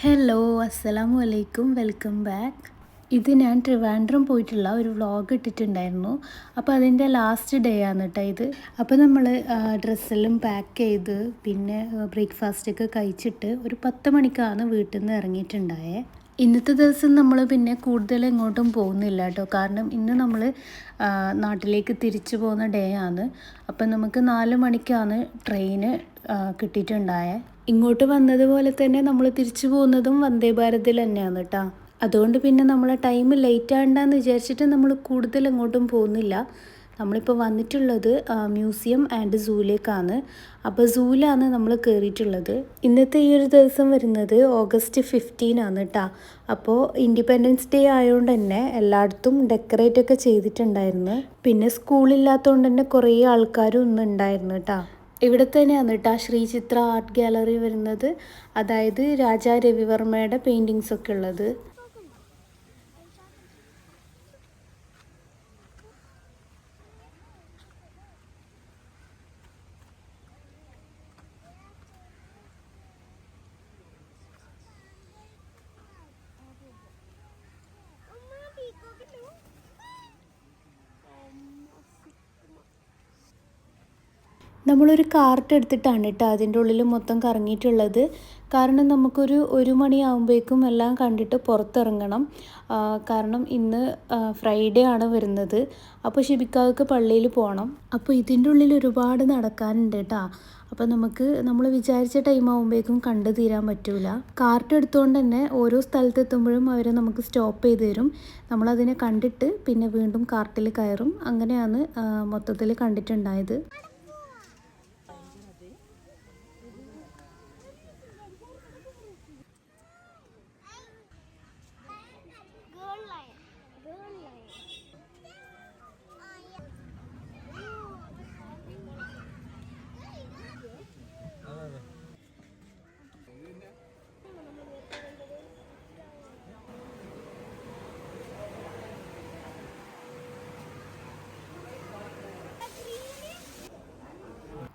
Hello അസ്സലാമു അലൈക്കും welcome back ഇത് ഞാൻ ട്രിവാൻഡ്രം പോയിട്ടുള്ള ഒരു വ്ളോഗ് ഇട്ടിട്ടുണ്ടായിരുന്നു. അപ്പോൾ അതിന്റെ ലാസ്റ്റ് ഡേ ആണ് കേട്ടോ ഇത്. അപ്പോൾ നമ്മൾ ഡ്രസ്സെല്ലാം പാക്ക് ചെയ്ത് പിന്നെ ബ്രേക്ക്ഫാസ്റ്റൊക്കെ കഴിച്ചിട്ട് ഒരു പത്ത് മണിക്കാണ് വീട്ടിൽ നിന്ന് ഇറങ്ങിയിട്ടുണ്ടായേ. ഇന്നത്തെ ദിവസം നമ്മൾ പിന്നെ കൂടുതൽ എങ്ങോട്ടും പോകുന്നില്ല കേട്ടോ കാരണം ഇന്ന് നമ്മൾ നാട്ടിലേക്ക് തിരിച്ചു പോകുന്ന ഡേ ആണ്. അപ്പം നമുക്ക് നാല് മണിക്കാണ് ട്രെയിന് കിട്ടിയിട്ടുണ്ടായേ. ഇങ്ങോട്ട് വന്നതുപോലെ തന്നെ നമ്മൾ തിരിച്ചു പോകുന്നതും വന്ദേ ഭാരതിൽ തന്നെയാണ് കേട്ടോ അതുകൊണ്ട് പിന്നെ നമ്മളെ ടൈം ലേറ്റ് ആണ്ടെന്ന് വിചാരിച്ചിട്ട് നമ്മൾ കൂടുതൽ എങ്ങോട്ടും പോകുന്നില്ല. നമ്മളിപ്പോൾ വന്നിട്ടുള്ളത് മ്യൂസിയം ആൻഡ് സൂയിലേക്കാണ് അപ്പോൾ സൂലാണ് നമ്മൾ കയറിയിട്ടുള്ളത് ഇന്നത്തെ ഈ ഒരു ദിവസം വരുന്നത് ഓഗസ്റ്റ് ഫിഫ്റ്റീൻ ആണ് കേട്ടോ അപ്പോൾ ഇൻഡിപെൻഡൻസ് ഡേ ആയതുകൊണ്ട് തന്നെ എല്ലായിടത്തും ഡെക്കറേറ്റ് ഒക്കെ ചെയ്തിട്ടുണ്ടായിരുന്നു. പിന്നെ സ്കൂളില്ലാത്തതുകൊണ്ട് തന്നെ കുറേ ആൾക്കാരും ഇന്ന് ഉണ്ടായിരുന്നു കേട്ടോ ഇവിടെ തന്നെയാണ് കേട്ടോ ശ്രീചിത്ര ആർട്ട് ഗാലറി വരുന്നത്. അതായത് രാജാ രവിവർമ്മയുടെ പെയിന്റിങ്സൊക്കെ ഉള്ളത്. നമ്മളൊരു കാർട്ട് എടുത്തിട്ടാണ് കേട്ടോ അതിന്റെ ഉള്ളിൽ മൊത്തം കറങ്ങിയിട്ടുള്ളത്. കാരണം നമുക്കൊരു ഒരു മണിയാകുമ്പോഴേക്കും എല്ലാം കണ്ടിട്ട് പുറത്തിറങ്ങണം. കാരണം ഇന്ന് ഫ്രൈഡേ ആണ് വരുന്നത്. അപ്പോൾ ഷിബിക്കാക്ക് പള്ളിയിൽ പോകണം അപ്പോൾ ഇതിന്റെ ഉള്ളിൽ ഒരുപാട് നടക്കാനുണ്ട് കേട്ടോ. അപ്പോൾ നമുക്ക് നമ്മൾ വിചാരിച്ച ടൈം ആകുമ്പോഴേക്കും കണ്ടു തീരാൻ പറ്റൂല. കാർട്ട് എടുത്തുകൊണ്ട് തന്നെ ഓരോ സ്ഥലത്തെത്തുമ്പോഴും അവരെ നമുക്ക് സ്റ്റോപ്പ് ചെയ്ത് തരും. നമ്മളതിനെ കണ്ടിട്ട് പിന്നെ വീണ്ടും കാർട്ടിൽ കയറും. അങ്ങനെയാണ് മൊത്തത്തിൽ കണ്ടിട്ടുണ്ടായത്.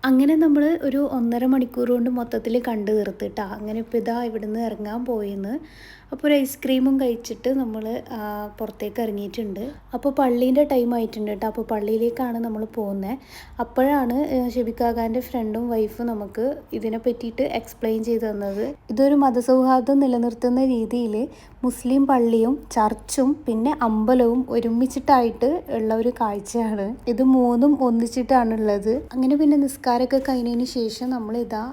അങ്ങനെ നമ്മൾ ഒരു ഒന്നര മണിക്കൂർ കൊണ്ട് മൊത്തത്തിൽ കണ്ടു തീർത്തിട്ടാ അങ്ങനെ ഇപ്പോൾ ഇതാ ഇവിടുന്ന് ഇറങ്ങാൻ പോയെന്ന്. അപ്പോൾ ഒരു ഐസ്ക്രീമും കഴിച്ചിട്ട് നമ്മൾ പുറത്തേക്ക് ഇറങ്ങിയിട്ടുണ്ട്. അപ്പോൾ പള്ളീന്റെ ടൈം ആയിട്ടുണ്ട് കേട്ടോ അപ്പോൾ പള്ളിയിലേക്കാണ് നമ്മൾ പോകുന്നത് അപ്പോഴാണ് ഷെബിക്കാകാന്റെ ഫ്രണ്ടും വൈഫും നമുക്ക് ഇതിനെ പറ്റിയിട്ട് എക്സ്പ്ലെയിൻ ചെയ്തു തന്നത്. ഇതൊരു മതസൗഹാർദ്ദം നിലനിർത്തുന്ന രീതിയിൽ മുസ്ലിം പള്ളിയും ചർച്ചും പിന്നെ അമ്പലവും ഒരുമിച്ചിട്ടായിട്ട് ഉള്ള ഒരു കാഴ്ചയാണ്. ഇത് മൂന്നും ഒന്നിച്ചിട്ടാണ് ഉള്ളത് അങ്ങനെ പിന്നെ നിസ്കാരമൊക്കെ കഴിഞ്ഞതിന് ശേഷം നമ്മൾ ഇതാ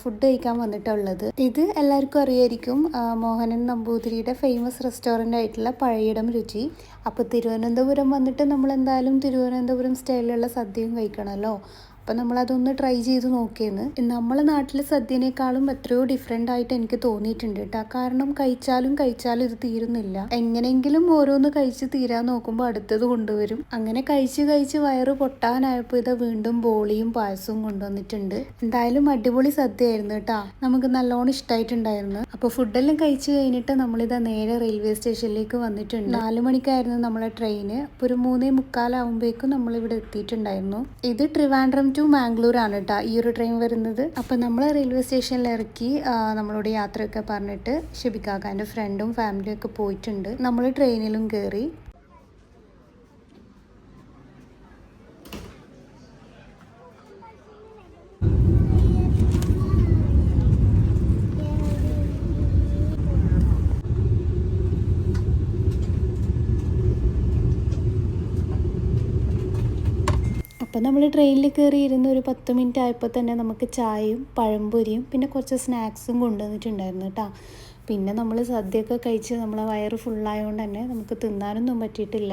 ഫുഡ് കഴിക്കാൻ വന്നിട്ടുള്ളത്. ഇത് എല്ലാവർക്കും അറിയായിരിക്കും മോഹനൻ നമ്പൂതിരിയുടെ ഫേമസ് റെസ്റ്റോറന്റ് ആയിട്ടുള്ള പഴയിടം രുചി. അപ്പോൾ തിരുവനന്തപുരം വന്നിട്ട് നമ്മൾ എന്തായാലും തിരുവനന്തപുരം സ്റ്റൈലിലുള്ള സദ്യയും കഴിക്കണമല്ലോ അപ്പം നമ്മളതൊന്ന് ട്രൈ ചെയ്ത് നോക്കിയെന്ന്. നമ്മളെ നാട്ടിലെ സദ്യനേക്കാളും എത്രയോ ഡിഫറെന്റ് ആയിട്ട് എനിക്ക് തോന്നിയിട്ടുണ്ട് കേട്ടോ കാരണം കഴിച്ചാലും കഴിച്ചാലും ഇത് തീരുന്നില്ല. എങ്ങനെയെങ്കിലും ഓരോന്ന് കഴിച്ച് തീരാൻ നോക്കുമ്പോൾ അടുത്തത് കൊണ്ടുവരും. അങ്ങനെ കഴിച്ച് കഴിച്ച് വയറ് പൊട്ടാനായപ്പോൾ ഇത് വീണ്ടും ബോളിയും പായസവും കൊണ്ടുവന്നിട്ടുണ്ട്. എന്തായാലും അടിപൊളി സദ്യയായിരുന്നു കേട്ടോ നമുക്ക് നല്ലോണം ഇഷ്ടമായിട്ടുണ്ടായിരുന്നു അപ്പോൾ ഫുഡെല്ലാം കഴിച്ച് കഴിഞ്ഞിട്ട് നമ്മളിതാ നേരെ റെയിൽവേ സ്റ്റേഷനിലേക്ക് വന്നിട്ടുണ്ട്. നാല് മണിക്കായിരുന്നു നമ്മളെ ട്രെയിന് അപ്പോൾ ഒരു മൂന്നേ മുക്കാലാവുമ്പോഴേക്കും നമ്മളിവിടെ എത്തിയിട്ടുണ്ടായിരുന്നു. ഇത് ട്രിവാൻഡ്രം ടു മാംഗ്ലൂർ ആണ് കേട്ടോ ഈ ഒരു ട്രെയിൻ വരുന്നത്. അപ്പോൾ നമ്മൾ റെയിൽവേ സ്റ്റേഷനിൽ ഇറക്കി നമ്മളോട് യാത്രയൊക്കെ പറഞ്ഞിട്ട് ഷിബിക്കാക്കാന്റെ ഫ്രണ്ടും ഫാമിലിയും ഒക്കെ പോയിട്ടുണ്ട്. നമ്മൾ ട്രെയിനിലും കയറി അപ്പോൾ നമ്മൾ ട്രെയിനിൽ കയറി ഇരുന്ന് ഒരു പത്ത് മിനിറ്റ് ആയപ്പോൾ തന്നെ നമുക്ക് ചായയും പഴംപൊരിയും പിന്നെ കുറച്ച് സ്നാക്സും കൊണ്ടുവന്നിട്ടുണ്ടായിരുന്നു കേട്ടോ. പിന്നെ നമ്മൾ സദ്യയൊക്കെ കഴിച്ച് നമ്മളെ വയറ് ഫുള്ളായതുകൊണ്ട് തന്നെ നമുക്ക് തിന്നാനൊന്നും പറ്റിയിട്ടില്ല.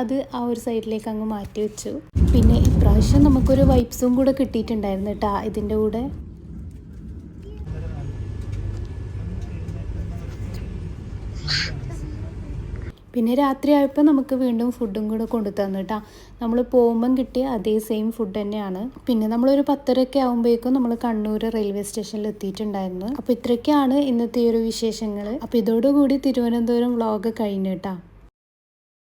അത് ആ ഒരു സൈഡിലേക്ക് അങ്ങ് മാറ്റി വെച്ചു. പിന്നെ ഇപ്രാവശ്യം നമുക്കൊരു വൈപ്സും കൂടെ കിട്ടിയിട്ടുണ്ടായിരുന്നു കേട്ടോ ഇതിന്റെ കൂടെ. പിന്നെ രാത്രി ആയപ്പോൾ നമുക്ക് വീണ്ടും ഫുഡും കൂടെ കൊണ്ടു തന്നു കേട്ടോ നമ്മൾ പോകുമ്പം കിട്ടിയ അതേ സെയിം ഫുഡ് തന്നെയാണ്. പിന്നെ നമ്മളൊരു പത്തരയൊക്കെ ആകുമ്പോഴേക്കും നമ്മൾ കണ്ണൂർ റെയിൽവേ സ്റ്റേഷനിൽ എത്തിയിട്ടുണ്ടായിരുന്നു. അപ്പോൾ ഇത്രയൊക്കെയാണ് ഇന്നത്തെ ഒരു വിശേഷങ്ങൾ അപ്പോൾ ഇതോടുകൂടി തിരുവനന്തപുരം വ്ളോഗ് കഴിഞ്ഞു കേട്ടോ